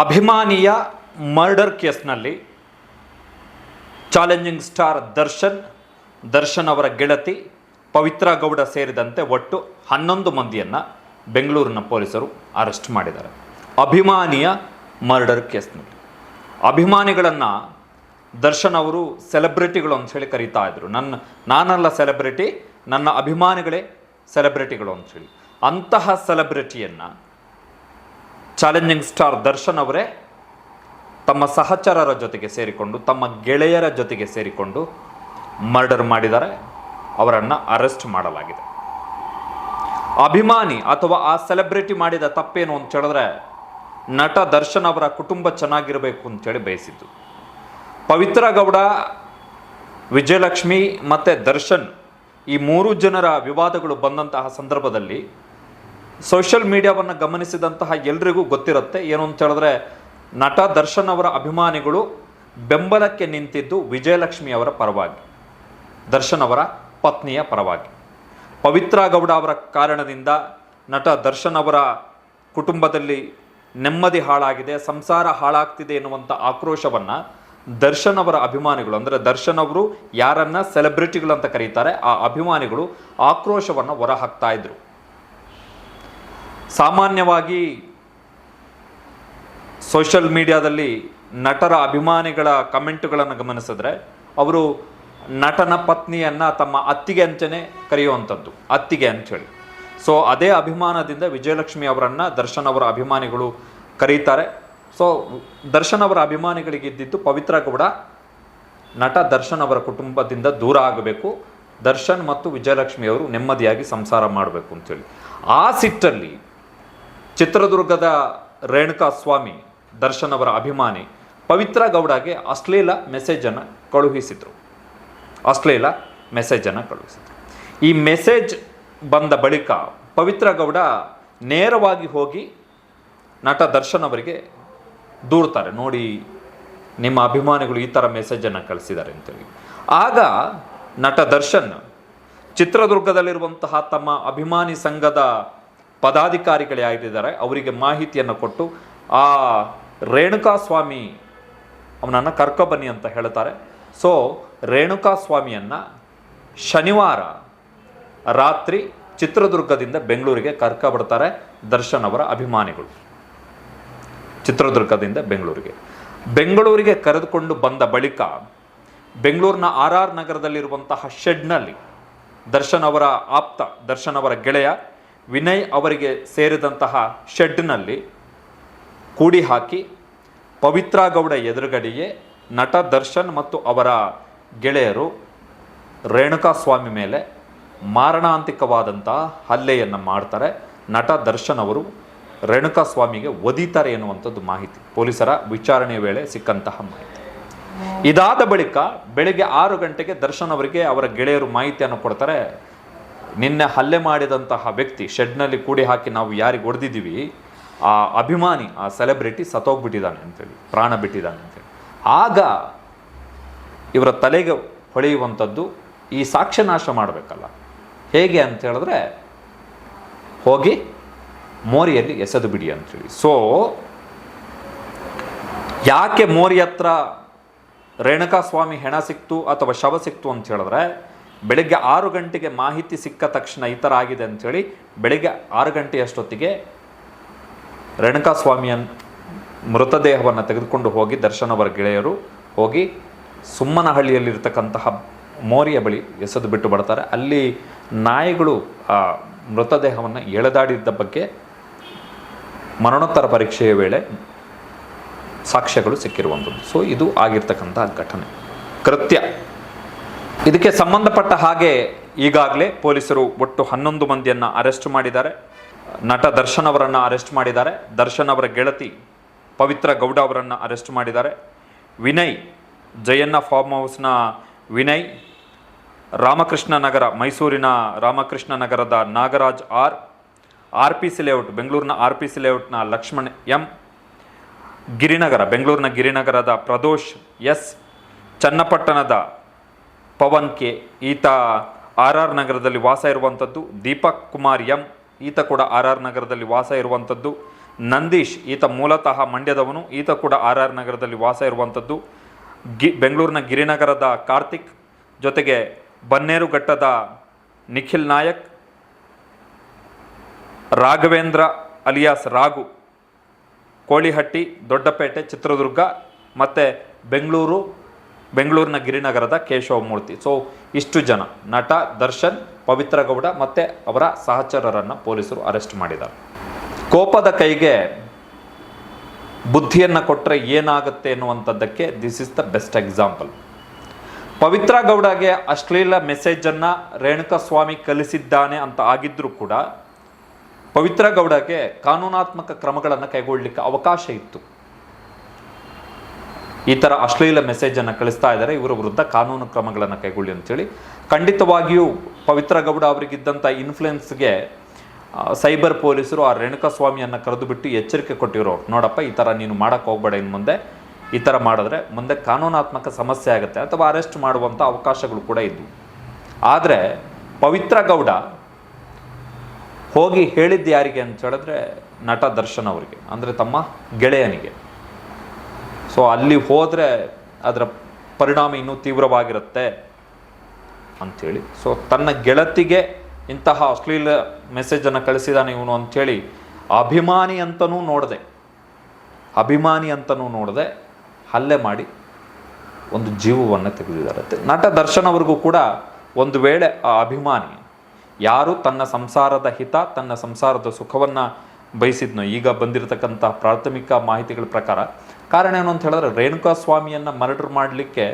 ಅಭಿಮಾನಿಯ murder ಕೇಸ್ನಲ್ಲಿ challenging star Darshan Darshan ಅವರ ಗೆಳತಿ ಪವಿತ್ರ ಗೌಡ ಸೇರಿದಂತೆ ಒಟ್ಟು ಹನ್ನೊಂದು ಮಂದಿಯನ್ನು ಬೆಂಗಳೂರಿನ ಪೊಲೀಸರು ಅರೆಸ್ಟ್ ಮಾಡಿದ್ದಾರೆ. ಅಭಿಮಾನಿಯ ಮರ್ಡರ್ ಕೇಸ್ನಲ್ಲಿ. ಅಭಿಮಾನಿಗಳನ್ನು ದರ್ಶನ್ ಅವರು ಸೆಲೆಬ್ರಿಟಿಗಳು ಅಂತ ಹೇಳಿ ಕರೀತಾ ಇದ್ರು. ನನ್ನ ನಾನಲ್ಲ ಸೆಲೆಬ್ರಿಟಿ ನನ್ನ ಅಭಿಮಾನಿಗಳೇ ಸೆಲೆಬ್ರಿಟಿಗಳು ಅಂತ ಹೇಳಿ. ಅಂತಹ ಸೆಲೆಬ್ರಿಟಿಯನ್ನು ಚಾಲೆಂಜಿಂಗ್ ಸ್ಟಾರ್ ದರ್ಶನ್ ಅವರೇ ತಮ್ಮ ಸಹಚರರ ಜೊತೆಗೆ ಸೇರಿಕೊಂಡು, ತಮ್ಮ ಗೆಳೆಯರ ಜೊತೆಗೆ ಸೇರಿಕೊಂಡು ಮರ್ಡರ್ ಮಾಡಿದ್ದಾರೆ ಅವರನ್ನು ಅರೆಸ್ಟ್ ಮಾಡಲಾಗಿದೆ. ಅಭಿಮಾನಿ ಅಥವಾ ಆ ಸೆಲೆಬ್ರಿಟಿ ಮಾಡಿದ ತಪ್ಪೇನು ಅಂತ ಹೇಳಿದ್ರೆ, ನಟ ದರ್ಶನ್ ಅವರ ಕುಟುಂಬ ಚೆನ್ನಾಗಿರಬೇಕು ಅಂತೇಳಿ ಬಯಸಿದ್ದು. ಪವಿತ್ರ ಗೌಡ, ವಿಜಯಲಕ್ಷ್ಮಿ ಮತ್ತು ದರ್ಶನ್ ಈ ಮೂರು ಜನರ ವಿವಾದಗಳು ಬಂದಂತಹ ಸಂದರ್ಭದಲ್ಲಿ ಸೋಷಿಯಲ್ ಮೀಡಿಯಾವನ್ನು ಗಮನಿಸಿದಂತಹ ಎಲ್ರಿಗೂ ಗೊತ್ತಿರುತ್ತೆ. ಏನು ಅಂತ ಹೇಳಿದ್ರೆ, ನಟ ದರ್ಶನ್ ಅವರ ಅಭಿಮಾನಿಗಳು ಬೆಂಬಲಕ್ಕೆ ನಿಂತಿದ್ದು ವಿಜಯಲಕ್ಷ್ಮಿ ಅವರ ಪರವಾಗಿ, ದರ್ಶನ್ ಅವರ ಪತ್ನಿಯ ಪರವಾಗಿ. ಪವಿತ್ರ ಗೌಡ ಅವರ ಕಾರಣದಿಂದ ನಟ ದರ್ಶನ್ ಅವರ ಕುಟುಂಬದಲ್ಲಿ ನೆಮ್ಮದಿ ಹಾಳಾಗಿದೆ, ಸಂಸಾರ ಹಾಳಾಗ್ತಿದೆ ಎನ್ನುವಂಥ ಆಕ್ರೋಶವನ್ನು ದರ್ಶನ್ ಅವರ ಅಭಿಮಾನಿಗಳು, ಅಂದರೆ ದರ್ಶನ್ ಅವರು ಯಾರನ್ನ ಸೆಲೆಬ್ರಿಟಿಗಳು ಅಂತ ಕರೀತಾರೆ, ಆ ಅಭಿಮಾನಿಗಳು ಆಕ್ರೋಶವನ್ನು ಹೊರಹಾಕ್ತಾ ಇದ್ರು. ಸಾಮಾನ್ಯವಾಗಿ ಸೋಷಲ್ ಮೀಡಿಯಾದಲ್ಲಿ ನಟರ ಅಭಿಮಾನಿಗಳ ಕಮೆಂಟ್ಗಳನ್ನು ಗಮನಿಸಿದ್ರೆ ಅವರು ನಟನ ಪತ್ನಿಯನ್ನು ತಮ್ಮ ಅತ್ತಿಗೆ ಅಂತಲೇ ಕರೆಯುವಂಥದ್ದು, ಅತ್ತಿಗೆ ಅಂಥೇಳಿ ಸೊ ಅದೇ ಅಭಿಮಾನದಿಂದ ವಿಜಯಲಕ್ಷ್ಮಿ ಅವರನ್ನು ದರ್ಶನ್ ಅವರ ಅಭಿಮಾನಿಗಳು ಕರೀತಾರೆ. ಸೊ ದರ್ಶನ್ ಅವರ ಅಭಿಮಾನಿಗಳಿಗೆ ಪವಿತ್ರ ಗೌಡ, ನಟ ದರ್ಶನ್ ಅವರ ಕುಟುಂಬದಿಂದ ದೂರ ಆಗಬೇಕು. ದರ್ಶನ್ ಮತ್ತು ವಿಜಯಲಕ್ಷ್ಮಿ ಅವರು ನೆಮ್ಮದಿಯಾಗಿ ಸಂಸಾರ ಮಾಡಬೇಕು ಅಂತೇಳಿ ಆ ಸಿಟ್ಟಲ್ಲಿ ಚಿತ್ರದುರ್ಗದ ರೇಣುಕಾ ಸ್ವಾಮಿ ದರ್ಶನ್ ಅವರ ಅಭಿಮಾನಿ ಪವಿತ್ರ ಗೌಡಗೆ ಅಶ್ಲೀಲ ಮೆಸೇಜನ್ನು ಕಳುಹಿಸಿದರು. ಅಶ್ಲೀಲ ಮೆಸೇಜನ್ನು ಕಳುಹಿಸಿದರು. ಈ ಮೆಸೇಜ್ ಬಂದ ಬಳಿಕ ಪವಿತ್ರ ಗೌಡ ನೇರವಾಗಿ ಹೋಗಿ ನಟ ದರ್ಶನ್ ಅವರಿಗೆ ದೂರ್ತಾರೆ. ನೋಡಿ, ನಿಮ್ಮ ಅಭಿಮಾನಿಗಳು ಈ ಥರ ಮೆಸೇಜನ್ನು ಕಳಿಸಿದ್ದಾರೆ ಅಂತೇಳಿ. ಆಗ ನಟ ದರ್ಶನ್ ಚಿತ್ರದುರ್ಗದಲ್ಲಿರುವಂತಹ ತಮ್ಮ ಅಭಿಮಾನಿ ಸಂಘದ ಪದಾಧಿಕಾರಿಗಳೇ ಆಗಿದ್ದಾರೆ, ಅವರಿಗೆ ಮಾಹಿತಿಯನ್ನು ಕೊಟ್ಟು ಆ ರೇಣುಕಾ ಸ್ವಾಮಿ ಅವನನ್ನು ಕರ್ಕೊಬನ್ನಿ ಅಂತ ಹೇಳ್ತಾರೆ. ಸೊ ರೇಣುಕಾ ಸ್ವಾಮಿಯನ್ನು ಶನಿವಾರ ರಾತ್ರಿ ಚಿತ್ರದುರ್ಗದಿಂದ ಬೆಂಗಳೂರಿಗೆ ಕರ್ಕೊಬಿಡ್ತಾರೆ ದರ್ಶನ್ ಅವರ ಅಭಿಮಾನಿಗಳು. ಚಿತ್ರದುರ್ಗದಿಂದ ಬೆಂಗಳೂರಿಗೆ. ಬೆಂಗಳೂರಿಗೆ ಕರೆದುಕೊಂಡು ಬಂದ ಬಳಿಕ ಬೆಂಗಳೂರಿನ ಆರ್ ಆರ್ ನಗರದಲ್ಲಿರುವಂತಹ ಶೆಡ್ನಲ್ಲಿ ದರ್ಶನ್ ಅವರ ಆಪ್ತ, ದರ್ಶನ್ ಅವರ ಗೆಳೆಯ ವಿನಯ್ ಅವರಿಗೆ ಸೇರಿದಂತಹ ಶೆಡ್ನಲ್ಲಿ ಕೂಡಿ ಹಾಕಿ ಪವಿತ್ರ ಗೌಡ ಎದುರುಗಡೆಯೇ ನಟ ದರ್ಶನ್ ಮತ್ತು ಅವರ ಗೆಳೆಯರು ರೇಣುಕಾಸ್ವಾಮಿ ಮೇಲೆ ಮಾರಣಾಂತಿಕವಾದಂತಹ ಹಲ್ಲೆಯನ್ನು ಮಾಡ್ತಾರೆ. ನಟ ದರ್ಶನ್ ಅವರು ರೇಣುಕಾ ಸ್ವಾಮಿಗೆ ಒದೀತಾರೆ ಎನ್ನುವಂಥದ್ದು ಮಾಹಿತಿ. ಪೊಲೀಸರ ವಿಚಾರಣೆ ವೇಳೆ ಸಿಕ್ಕಂತಹ ಮಾಹಿತಿ. ಇದಾದ ಬಳಿಕ ಬೆಳಗ್ಗೆ ಆರು ಗಂಟೆಗೆ ದರ್ಶನ್ ಅವರಿಗೆ ಅವರ ಗೆಳೆಯರು ಮಾಹಿತಿಯನ್ನು ಕೊಡ್ತಾರೆ. ನಿನ್ನೆ ಹಲ್ಲೆ ಮಾಡಿದಂತಹ ವ್ಯಕ್ತಿ ಶೆಡ್ನಲ್ಲಿ ಕೂಡಿ ಹಾಕಿ ನಾವು ಯಾರಿಗೆ ಹೊಡೆದಿದ್ದೀವಿ? ಆ ಅಭಿಮಾನಿ, ಆ ಸೆಲೆಬ್ರಿಟಿ ಸತ್ತೋಗ್ಬಿಟ್ಟಿದ್ದಾನೆ ಅಂತೇಳಿ, ಪ್ರಾಣ ಬಿಟ್ಟಿದ್ದಾನೆ ಅಂತೇಳಿ. ಆಗ ಇವರ ತಲೆಗೆ ಹೊಳೆಯುವಂಥದ್ದು ಈ ಸಾಕ್ಷ್ಯನಾಶ ಮಾಡಬೇಕಲ್ಲ. ಹೇಗೆ ಅಂತ ಹೇಳಿದ್ರೆ, ಹೋಗಿ ಮೋರಿಯಲ್ಲಿ ಎಸೆದು ಬಿಡಿ ಅಂತೇಳಿ. ಸೊ ಯಾಕೆ ಮೋರಿ ಹತ್ರ ರೇಣುಕಾ ಸ್ವಾಮಿ ಹೆಣ ಸಿಕ್ತು ಅಥವಾ ಶವ ಸಿಕ್ತು ಅಂತ ಹೇಳಿದ್ರೆ ಬೆಳಗ್ಗೆ ಆರು ಗಂಟೆಗೆ ಮಾಹಿತಿ ಸಿಕ್ಕ ತಕ್ಷಣ ಈ ಥರ ಆಗಿದೆ ಅಂಥೇಳಿ ಬೆಳಗ್ಗೆ ಆರು ಗಂಟೆಯಷ್ಟೊತ್ತಿಗೆ ರೇಣುಕಾ ಸ್ವಾಮಿಯ ಮೃತದೇಹವನ್ನು ತೆಗೆದುಕೊಂಡು ಹೋಗಿ ದರ್ಶನವರ ಗೆಳೆಯರು ಹೋಗಿ ಸುಮ್ಮನಹಳ್ಳಿಯಲ್ಲಿರ್ತಕ್ಕಂತಹ ಮೋರಿಯ ಬಳಿ ಎಸೆದು ಬಿಟ್ಟು ಬರ್ತಾರೆ. ಅಲ್ಲಿ ನಾಯಿಗಳು ಆ ಮೃತದೇಹವನ್ನು ಎಳೆದಾಡಿದ್ದ ಬಗ್ಗೆ ಮರಣೋತ್ತರ ಪರೀಕ್ಷೆಯ ವೇಳೆ ಸಾಕ್ಷ್ಯಗಳು ಸಿಕ್ಕಿರುವಂಥದ್ದು. ಸೊ ಇದು ಆಗಿರ್ತಕ್ಕಂಥ ಘಟನೆ. ಕೃತ್ಯ. ಇದಕ್ಕೆ ಸಂಬಂಧಪಟ್ಟ ಹಾಗೆ ಈಗಾಗಲೇ ಪೊಲೀಸರು ಒಟ್ಟು ಹನ್ನೊಂದು ಮಂದಿಯನ್ನು ಅರೆಸ್ಟ್ ಮಾಡಿದ್ದಾರೆ. ನಟ ದರ್ಶನ್ ಅವರನ್ನು ಅರೆಸ್ಟ್ ಮಾಡಿದ್ದಾರೆ. ದರ್ಶನ್ ಅವರ ಗೆಳತಿ ಪವಿತ್ರ ಗೌಡ ಅವರನ್ನು ಅರೆಸ್ಟ್ ಮಾಡಿದ್ದಾರೆ. ವಿನಯ್, ಜಯಣ್ಣ ಫಾರ್ಮ್ ಹೌಸ್ನ ವಿನಯ್, ರಾಮಕೃಷ್ಣ ನಗರ, ಮೈಸೂರಿನ ರಾಮಕೃಷ್ಣ ನಗರದ Nagaraj R R P C layout, ಬೆಂಗಳೂರಿನ ಆರ್ ಪಿ ಸಿ ಲೇಔಟ್ನ ಲಕ್ಷ್ಮಣ್ ಎಂ, ಗಿರಿನಗರ, ಬೆಂಗಳೂರಿನ ಗಿರಿನಗರದ ಪ್ರದೋಷ್ ಎಸ್, ಚನ್ನಪಟ್ಟಣದ ಪವನ್ ಕೆ ಈತ ಆರ್ ಆರ್ ನಗರದಲ್ಲಿ ವಾಸ ಇರುವಂಥದ್ದು ದೀಪಕ್ ಕುಮಾರ್ ಎಂ, ಈತ ಕೂಡ ಆರ್ ಆರ್ ನಗರದಲ್ಲಿ ವಾಸ ಇರುವಂಥದ್ದು ನಂದೀಶ್, ಈತ ಮೂಲತಃ ಮಂಡ್ಯದವನು, ಈತ ಕೂಡ ಆರ್ ಆರ್ ನಗರದಲ್ಲಿ ವಾಸ ಇರುವಂಥದ್ದು ಗಿ, ಬೆಂಗಳೂರಿನ ಗಿರಿನಗರದ ಕಾರ್ತಿಕ್, ಜೊತೆಗೆ ಬನ್ನೇರುಘಟ್ಟದ ನಿಖಿಲ್ ನಾಯಕ್, ರಾಘವೇಂದ್ರ ಅಲಿಯಾಸ್ ರಾಘು, ಕೋಳಿಹಟ್ಟಿ, ದೊಡ್ಡಪೇಟೆ, ಚಿತ್ರದುರ್ಗ, ಮತ್ತು ಬೆಂಗಳೂರು ಬೆಂಗಳೂರಿನ ಗಿರಿನಗರದ ಕೇಶವಮೂರ್ತಿ ಸೊ ಇಷ್ಟು ಜನ. ನಟ, ದರ್ಶನ್ ಪವಿತ್ರ ಗೌಡ ಮತ್ತು ಅವರ ಸಹಚರರನ್ನು ಪೊಲೀಸರು ಅರೆಸ್ಟ್ ಮಾಡಿದ್ದಾರೆ. ಕೋಪದ ಕೈಗೆ ಬುದ್ಧಿಯನ್ನು ಕೊಟ್ಟರೆ ಏನಾಗುತ್ತೆ ಎನ್ನುವಂಥದ್ದಕ್ಕೆ this is the best example Pavitra ಗೌಡಗೆ ಅಶ್ಲೀಲ ಮೆಸೇಜನ್ನು ರೇಣುಕಸ್ವಾಮಿ ಕಲಿಸಿದ್ದಾನೆ ಅಂತ ಆಗಿದ್ದರೂ ಕೂಡ ಪವಿತ್ರ ಗೌಡಗೆ ಕಾನೂನಾತ್ಮಕ ಕ್ರಮಗಳನ್ನು ಕೈಗೊಳ್ಳಲಿಕ್ಕೆ ಅವಕಾಶ ಇತ್ತು. ಈ ಥರ ಅಶ್ಲೀಲ ಮೆಸೇಜನ್ನು ಕಳಿಸ್ತಾ ಇದ್ದಾರೆ. ಇವರ ವಿರುದ್ಧ ಕಾನೂನು ಕ್ರಮಗಳನ್ನು ಕೈಗೊಳ್ಳಿ ಅಂತೇಳಿ ಖಂಡಿತವಾಗಿಯೂ ಪವಿತ್ರ ಗೌಡ ಅವರಿಗಿದ್ದಂಥ ಇನ್ಫ್ಲುಯೆನ್ಸ್ಗೆ ಸೈಬರ್ ಪೊಲೀಸರು ಆ ರೇಣುಕಸ್ವಾಮಿಯನ್ನು ಕರೆದು ಬಿಟ್ಟು ಎಚ್ಚರಿಕೆ ಕೊಟ್ಟಿರೋ, ನೋಡಪ್ಪ, ಈ ಥರ ನೀನು ಮಾಡೋಕ್ಕೆ ಹೋಗ್ಬೇಡ ಇನ್ನು ಮುಂದೆ. ಈ ಥರ ಮಾಡಿದ್ರೆ ಮುಂದೆ ಕಾನೂನಾತ್ಮಕ ಸಮಸ್ಯೆ ಆಗುತ್ತೆ ಅಥವಾ ಅರೆಸ್ಟ್ ಮಾಡುವಂಥ ಅವಕಾಶಗಳು ಕೂಡ ಇದ್ವು. ಆದರೆ ಪವಿತ್ರ ಗೌಡ ಹೋಗಿ ಹೇಳಿದ್ದು ಯಾರಿಗೆ ಅಂತ ಹೇಳಿದ್ರೆ ನಟ ದರ್ಶನ್ ಅವರಿಗೆ, ಅಂದರೆ ತಮ್ಮ ಗೆಳೆಯನಿಗೆ. ಸೊ ಅಲ್ಲಿ ಹೋದರೆ ಅದರ ಪರಿಣಾಮ ಇನ್ನೂ ತೀವ್ರವಾಗಿರುತ್ತೆ ಅಂಥೇಳಿ ಸೊ ತನ್ನ ಗೆಳತಿಗೆ ಇಂತಹ ಅಶ್ಲೀಲ ಮೆಸೇಜನ್ನು ಕಳಿಸಿದಾನೆ ಇವನು ಅಂಥೇಳಿ ಅಭಿಮಾನಿ ಅಂತನೂ ನೋಡಿದೆ. ಅಭಿಮಾನಿ ಅಂತನೂ ನೋಡಿದೆ. ಹಲ್ಲೆ ಮಾಡಿ ಒಂದು ಜೀವವನ್ನು ತೆಗೆದಿದ್ದಾರೆ ನಟ ದರ್ಶನ್ ಅವ್ರಿಗೂ ಕೂಡ ಒಂದು ವೇಳೆ ಆ ಅಭಿಮಾನಿ ಯಾರು ತನ್ನ ಸಂಸಾರದ ಹಿತ, ತನ್ನ ಸಂಸಾರದ ಸುಖವನ್ನು ಬಯಸಿದ್ನೋ, ಈಗ ಬಂದಿರತಕ್ಕಂಥ ಪ್ರಾಥಮಿಕ ಮಾಹಿತಿಗಳ ಪ್ರಕಾರ ಕಾರಣ ಏನು ಅಂತ ಹೇಳಿದ್ರೆ ರೇಣುಕಾ ಸ್ವಾಮಿಯನ್ನು ಮರ್ಡರ್ ಮಾಡಲಿಕ್ಕೆ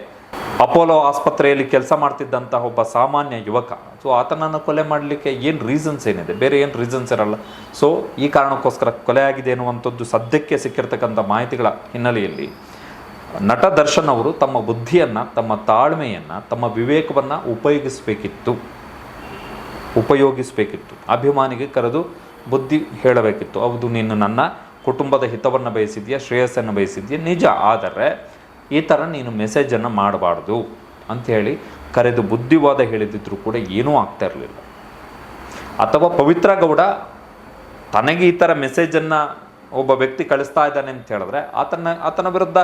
ಅಪೋಲೋ ಆಸ್ಪತ್ರೆಯಲ್ಲಿ ಕೆಲಸ ಮಾಡ್ತಿದ್ದಂತಹ ಒಬ್ಬ ಸಾಮಾನ್ಯ ಯುವಕ. ಸೊ ಆತನನ್ನು ಕೊಲೆ ಮಾಡಲಿಕ್ಕೆ ಏನು ರೀಸನ್ಸ್ ಏನಿದೆ? ಬೇರೆ ಏನು ರೀಸನ್ಸ್ ಇರಲ್ಲ. ಸೊ ಈ ಕಾರಣಕ್ಕೋಸ್ಕರ ಕೊಲೆ ಆಗಿದೆ ಎನ್ನುವಂಥದ್ದು ಸದ್ಯಕ್ಕೆ ಸಿಕ್ಕಿರ್ತಕ್ಕಂಥ ಮಾಹಿತಿಗಳ ಹಿನ್ನೆಲೆಯಲ್ಲಿ ನಟ ದರ್ಶನ್ ಅವರು ತಮ್ಮ ಬುದ್ಧಿಯನ್ನು, ತಮ್ಮ ತಾಳ್ಮೆಯನ್ನು, ತಮ್ಮ ವಿವೇಕವನ್ನು ಉಪಯೋಗಿಸಬೇಕಿತ್ತು. ಉಪಯೋಗಿಸಬೇಕಿತ್ತು. ಅಭಿಮಾನಿಗೆ ಕರೆದು ಬುದ್ಧಿ ಹೇಳಬೇಕಿತ್ತು. ಹೌದು, ನೀನು ನನ್ನ ಕುಟುಂಬದ ಹಿತವನ್ನು ಬಯಸಿದ್ಯಾ, ಶ್ರೇಯಸ್ಸನ್ನು ಬಯಸಿದ್ಯಾ? ನಿಜ. ಆದರೆ ಈ ಥರ ನೀನು ಮೆಸೇಜನ್ನು ಮಾಡಬಾರ್ದು ಅಂಥೇಳಿ ಕರೆದು ಬುದ್ಧಿವಾದ ಹೇಳಿದಿದ್ರು ಕೂಡ ಏನೂ ಆಗ್ತಾ ಇರಲಿಲ್ಲ. ಅಥವಾ ಪವಿತ್ರ ಗೌಡ ತನಗೆ ಈ ಥರ ಮೆಸೇಜನ್ನು ಒಬ್ಬ ವ್ಯಕ್ತಿ ಕಳಿಸ್ತಾ ಇದ್ದಾನೆ ಅಂತ ಹೇಳಿದ್ರೆ ಆತನ ಆತನ ವಿರುದ್ಧ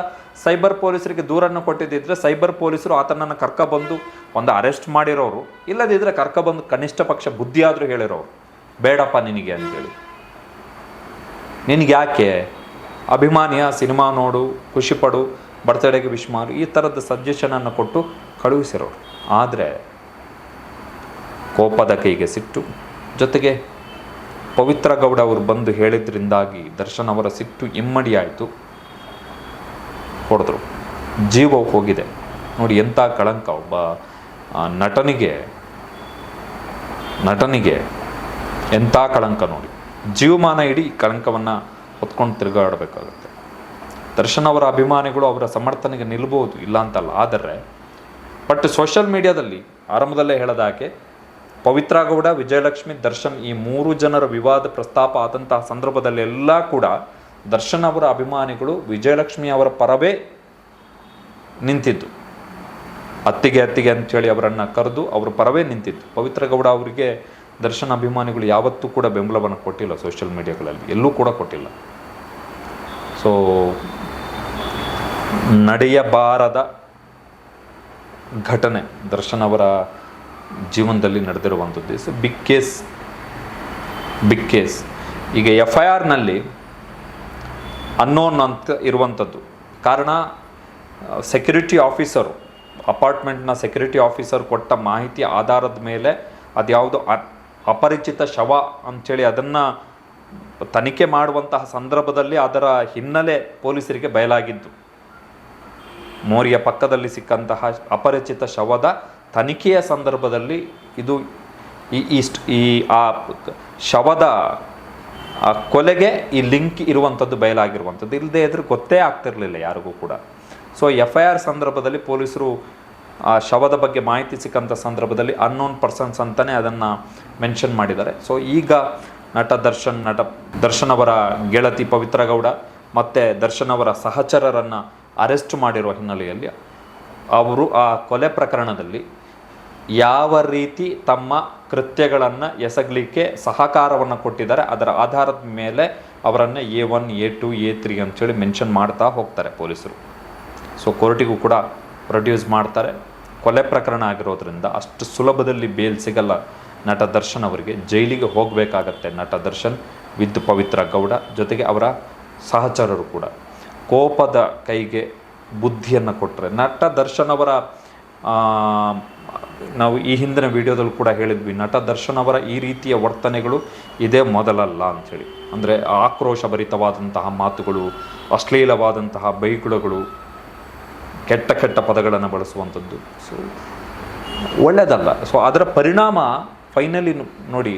ಸೈಬರ್ ಪೊಲೀಸರಿಗೆ ದೂರನ್ನು ಕೊಟ್ಟಿದ್ದಿದ್ರೆ ಸೈಬರ್ ಪೊಲೀಸರು ಆತನನ್ನು ಕರ್ಕೊಬಂದು ಒಂದು ಅರೆಸ್ಟ್ ಮಾಡಿರೋರು. ಇಲ್ಲದಿದ್ದರೆ ಕರ್ಕಬಂದು ಕನಿಷ್ಠ ಪಕ್ಷ ಬುದ್ಧಿಯಾದರೂ ಹೇಳಿರೋರು. ಬೇಡಪ್ಪ ನಿನಗೆ ಅಂತೇಳಿ. ನಿನಗೆ ಯಾಕೆ ಅಭಿಮಾನಿಯ ಸಿನಿಮಾ ನೋಡು, ಖುಷಿಪಡು, ಬರ್ತಡೇಗೆ ವಿಶ್ ಮಾಡು, ಈ ಥರದ ಸಜೆಷನನ್ನು ಕೊಟ್ಟು ಕಳುಹಿಸಿರೋರು. ಆದರೆ, ಕೋಪದ ಕೈಗೆ ಸಿಟ್ಟು. ಜೊತೆಗೆ, ಪವಿತ್ರ ಗೌಡ ಅವರು ಬಂದು ಹೇಳಿದ್ರಿಂದಾಗಿ ದರ್ಶನ್ ಅವರ ಸಿಟ್ಟು ಇಮ್ಮಡಿಯಾಯಿತು ಹೊಡೆದ್ರು. ಜೀವ ಹೋಗಿದೆ. ನೋಡಿ, ಎಂಥ ಕಳಂಕ ಒಬ್ಬ ನಟನಿಗೆ ನಟನಿಗೆ ಎಂಥ ಕಳಂಕ ನೋಡಿ. ಜೀವಮಾನ ಇಡೀ ಕಳಂಕವನ್ನು ಹೊತ್ಕೊಂಡು ತಿರುಗಾಡಬೇಕಾಗುತ್ತೆ. ದರ್ಶನ್ ಅವರ ಅಭಿಮಾನಿಗಳು ಅವರ ಸಮರ್ಥನೆಗೆ ನಿಲ್ಬೋದು ಇಲ್ಲ ಅಂತಲ್ಲ. ಆದರೆ, ಬಟ್ ಸೋಷಲ್ ಮೀಡಿಯಾದಲ್ಲಿ ಆರಂಭದಲ್ಲೇ ಹೇಳದಾಕೆ ಪವಿತ್ರ ಗೌಡ, ವಿಜಯಲಕ್ಷ್ಮಿ ದರ್ಶನ್ ಈ ಮೂರು ಜನರ ವಿವಾದ ಪ್ರಸ್ತಾಪ ಆದಂತಹ ಸಂದರ್ಭದಲ್ಲೆಲ್ಲ ಕೂಡ ದರ್ಶನ್ ಅವರ ಅಭಿಮಾನಿಗಳು ವಿಜಯಲಕ್ಷ್ಮಿ ಅವರ ಪರವೇ ನಿಂತಿದ್ದು. ಅತ್ತಿಗೆ ಅತ್ತಿಗೆ ಅಂತೇಳಿ ಅವರನ್ನು ಕರೆದು ಅವರ ಪರವೇ ನಿಂತಿದ್ದು ಪವಿತ್ರ ಗೌಡ ಅವರಿಗೆ ದರ್ಶನ್ ಅಭಿಮಾನಿಗಳು ಯಾವತ್ತೂ ಕೂಡ ಬೆಂಬಲವನ್ನು ಕೊಟ್ಟಿಲ್ಲ ಸೋಷಿಯಲ್ ಮೀಡಿಯಾಗಳಲ್ಲಿ ಎಲ್ಲೂ ಕೂಡ ಕೊಟ್ಟಿಲ್ಲ. ಸೊ ನಡೆಯಬಾರದ ಘಟನೆ ದರ್ಶನ್ ಅವರ ಜೀವನದಲ್ಲಿ ನಡೆದಿರುವಂಥದ್ದು. Is big case big case ಈಗ ಎಫ್ ಐ ಆರ್ನಲ್ಲಿ ಅನ್ನೋನ್ ಅಂತ ಇರುವಂಥದ್ದು. ಕಾರಣ ಸೆಕ್ಯೂರಿಟಿ ಆಫೀಸರು ಅಪಾರ್ಟ್ಮೆಂಟ್ನ ಸೆಕ್ಯೂರಿಟಿ ಆಫೀಸರ್ ಕೊಟ್ಟ ಮಾಹಿತಿ ಆಧಾರದ ಮೇಲೆ ಅದ್ಯಾವುದು ಅಪರಿಚಿತ ಶವ ಅಂಥೇಳಿ ಅದನ್ನು ತನಿಖೆ ಮಾಡುವಂತಹ ಸಂದರ್ಭದಲ್ಲಿ ಅದರ ಹಿನ್ನೆಲೆ ಪೊಲೀಸರಿಗೆ ಬಯಲಾಗಿದ್ದು. ಮೋರಿಯ ಪಕ್ಕದಲ್ಲಿ ಸಿಕ್ಕಂತಹ ಅಪರಿಚಿತ ಶವದ ತನಿಖೆಯ ಸಂದರ್ಭದಲ್ಲಿ ಇದು ಈ ಇಷ್ಟು ಈ ಆ ಶವದ ಕೊಲೆಗೆ ಈ ಲಿಂಕ್ ಇರುವಂಥದ್ದು ಬಯಲಾಗಿರುವಂಥದ್ದು. ಇಲ್ಲದೆ ಇದ್ರೆ ಗೊತ್ತೇ ಆಗ್ತಿರಲಿಲ್ಲ ಯಾರಿಗೂ ಕೂಡ. ಸೊ ಎಫ್ ಐ ಆರ್ ಸಂದರ್ಭದಲ್ಲಿ ಪೊಲೀಸರು ಆ ಶವದ ಬಗ್ಗೆ ಮಾಹಿತಿ ಸಿಕ್ಕಂಥ ಸಂದರ್ಭದಲ್ಲಿ ಅನ್ನೋನ್ ಪರ್ಸನ್ಸ್ ಅಂತಲೇ ಅದನ್ನು ಮೆನ್ಷನ್ ಮಾಡಿದ್ದಾರೆ. ಸೊ ಈಗ ನಟ ದರ್ಶನ್ ನಟ ದರ್ಶನ್ ಅವರ ಗೆಳತಿ ಪವಿತ್ರ ಗೌಡ ಮತ್ತು ದರ್ಶನ್ ಅವರ ಸಹಚರರನ್ನು ಅರೆಸ್ಟ್ ಮಾಡಿರುವ ಹಿನ್ನೆಲೆಯಲ್ಲಿ ಅವರು ಆ ಕೊಲೆ ಪ್ರಕರಣದಲ್ಲಿ ಯಾವ ರೀತಿ ತಮ್ಮ ಕೃತ್ಯಗಳನ್ನು ಎಸಗಲಿಕ್ಕೆ ಸಹಕಾರವನ್ನು ಕೊಟ್ಟಿದ್ದಾರೆ, ಅದರ ಆಧಾರದ ಮೇಲೆ ಅವರನ್ನು A one, A two, A three ಅಂಥೇಳಿ ಮೆನ್ಷನ್ ಮಾಡ್ತಾ ಹೋಗ್ತಾರೆ ಪೊಲೀಸರು. ಸೊ ಕೋರ್ಟಿಗೂ ಕೂಡ ಪ್ರೊಡ್ಯೂಸ್ ಮಾಡ್ತಾರೆ. ಕೊಲೆ ಪ್ರಕರಣ ಆಗಿರೋದ್ರಿಂದ ಅಷ್ಟು ಸುಲಭದಲ್ಲಿ ಬೇಲ್ ಸಿಗಲ್ಲ ನಟ ದರ್ಶನ್ ಅವರಿಗೆ ಜೈಲಿಗೆ ಹೋಗಬೇಕಾಗತ್ತೆ. ನಟ ದರ್ಶನ್ ವಿದ್ ಪವಿತ್ರ ಗೌಡ ಜೊತೆಗೆ ಅವರ ಸಹಚರರು ಕೂಡ. ಕೋಪದ ಕೈಗೆ ಬುದ್ಧಿಯನ್ನು ಕೊಟ್ಟರೆ ನಟ ದರ್ಶನ್ ಅವರ ನಾವು ಈ ಹಿಂದಿನ ವಿಡಿಯೋದಲ್ಲಿ ಕೂಡ ಹೇಳಿದ್ವಿ, ನಟ ದರ್ಶನ್ ಅವರ ಈ ರೀತಿಯ ವರ್ತನೆಗಳು ಇದೇ ಮೊದಲಲ್ಲ ಅಂಥೇಳಿ. ಅಂದರೆ ಆಕ್ರೋಶಭರಿತವಾದಂತಹ ಮಾತುಗಳು, ಅಶ್ಲೀಲವಾದಂತಹ ಬೈಗುಳಗಳು, ಕೆಟ್ಟ ಕೆಟ್ಟ ಪದಗಳನ್ನು ಬಳಸುವಂಥದ್ದು. ಸೊ ಒಳ್ಳೆಯದಲ್ಲ ಸೊ ಅದರ ಪರಿಣಾಮ ಫೈನಲಿ ನೋಡಿ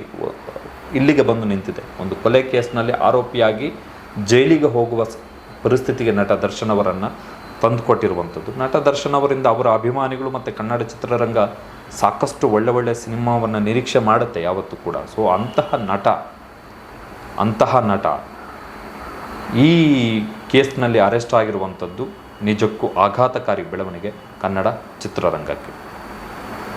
ಇಲ್ಲಿಗೆ ಬಂದು ನಿಂತಿದೆ. ಒಂದು ಕೊಲೆ ಕೇಸ್ನಲ್ಲಿ ಆರೋಪಿಯಾಗಿ ಜೈಲಿಗೆ ಹೋಗುವ ಪರಿಸ್ಥಿತಿಗೆ ನಟ ದರ್ಶನ್ ಅವರನ್ನು ತಂದುಕೊಟ್ಟಿರುವಂಥದ್ದು. ನಟ ದರ್ಶನ್ ಅವರಿಂದ ಅವರ ಅಭಿಮಾನಿಗಳು ಮತ್ತು ಕನ್ನಡ ಚಿತ್ರರಂಗ ಸಾಕಷ್ಟು ಒಳ್ಳೆ ಒಳ್ಳೆ ಸಿನಿಮಾವನ್ನು ನಿರೀಕ್ಷೆ ಮಾಡುತ್ತೆ ಯಾವತ್ತೂ ಕೂಡ. ಸೊ ಅಂತಹ ನಟ ಅಂತಹ ನಟ ಈ ಕೇಸ್ನಲ್ಲಿ ಅರೆಸ್ಟ್ ಆಗಿರುವಂಥದ್ದು ನಿಜಕ್ಕೂ ಆಘಾತಕಾರಿ ಬೆಳವಣಿಗೆ ಕನ್ನಡ ಚಿತ್ರರಂಗಕ್ಕೆ.